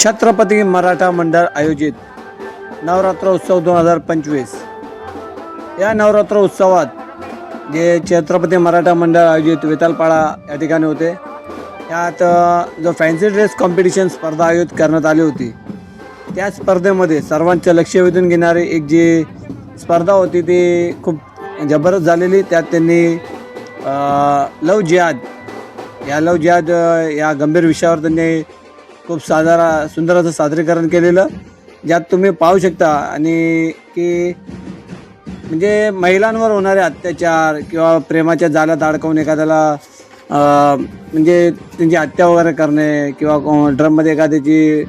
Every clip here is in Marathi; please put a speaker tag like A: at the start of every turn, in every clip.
A: छत्रपती मराठा मंडळ आयोजित नवरात्र उत्सव दोन हजार पंचवीस. या नवरात्र उत्सवात जे छत्रपती मराठा मंडळ आयोजित वेतालपाडा या ठिकाणी होते. यात जो फॅन्सी ड्रेस कॉम्पिटिशन स्पर्धा आयोजित करण्यात आली होती. त्या स्पर्धेमध्ये सर्वांचं लक्ष वेधून घेणारी एक जी स्पर्धा होती ती खूप जबरदस्त झालेली. त्यात त्यांनी लव जिहाद या लव जिहाद या गंभीर विषयावर त्यांनी खूप साधारा सुंदर असं सादरीकरण केलेलं ज्यात तुम्ही पाहू शकता आणि की म्हणजे महिलांवर होणारे अत्याचार किंवा प्रेमाच्या जाळ्यात अडकवून एखाद्याला म्हणजे त्यांची हत्या वगैरे करणे किंवा ड्रममध्ये एखाद्याची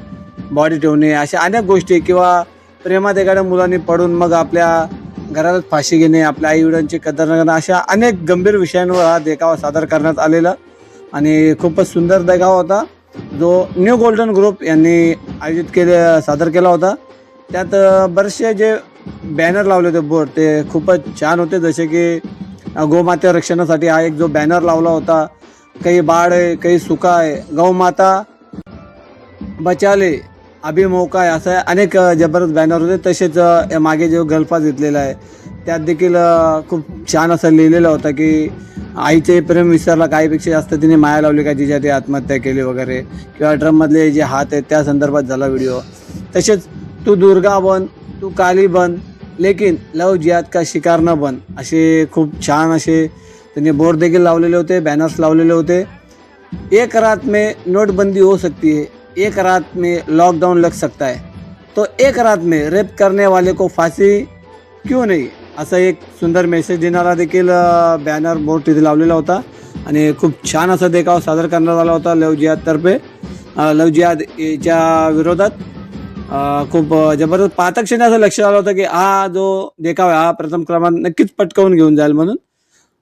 A: बॉडी ठेवणे अशा अनेक गोष्टी किंवा प्रेमात एखाद्या मुलांनी पडून मग आपल्या घरातच फाशी घेणे आपल्या आईवडिलांची कदर न करणं अशा अनेक गंभीर विषयांवर हा देखावा सादर करण्यात आलेला आणि खूपच सुंदर देखावा होता. जो न्यू गोल्डन ग्रुप यांनी आयोजित केले सादर केला होता. त्यात बरेचसे जे बॅनर लावले होते बोर्ड ते खूपच छान होते. जसे की गोमाते रक्षणासाठी हा एक जो बॅनर लावला होता काही बाळ आहे काही सुका आहे गौमाता बचाले अभिमोका आहे असं अनेक जबरदस्त बॅनर होते. तसेच मागे जो गल्फा घेतलेला आहे त्यात देखील खूप छान असं लिहिलेलं होतं की आईचे प्रेम विसरला काहीपेक्षा जास्त तिने माया लावली का जिच्या ती आत्महत्या केली वगैरे. किंवा ड्रममधले जे हात आहेत त्या संदर्भात झाला व्हिडिओ. तसेच तू दुर्गा बन तू काली बन लेकिन लव जियात का शिकार न बन असे खूप छान असे त्यांनी बोर्ड देखील लावलेले होते बॅनर्स लावलेले होते. एक रात में नोटबंदी हो सकती है एक रात में लॉकडाउन लग सकता है. तो एक रात में रेप करने वाले को फांसी क्यों नहीं? असा एक सुंदर मेसेज देणारा देखील बॅनर बोर्ड तिथे लावलेला होता. आणि खूप छान असा देखाव सादर करण्यात आला होता लव जिहादतर्फे लव जिहाद याच्या विरोधात. खूप जबरदस्त पाहता क्षणी असं लक्षात आलं होतं की हा जो देखावा आहे, हा प्रथम क्रमांक नक्कीच पटकावून घेऊन जाईल म्हणून.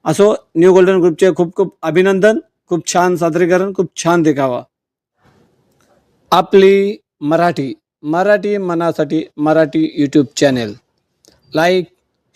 A: असो न्यू गोल्डन ग्रुपचे खूप खूप अभिनंदन खूप छान सादरीकरण खूप छान देखावा. आपली Marathi Marathi मनासाठी Marathi YouTube channel like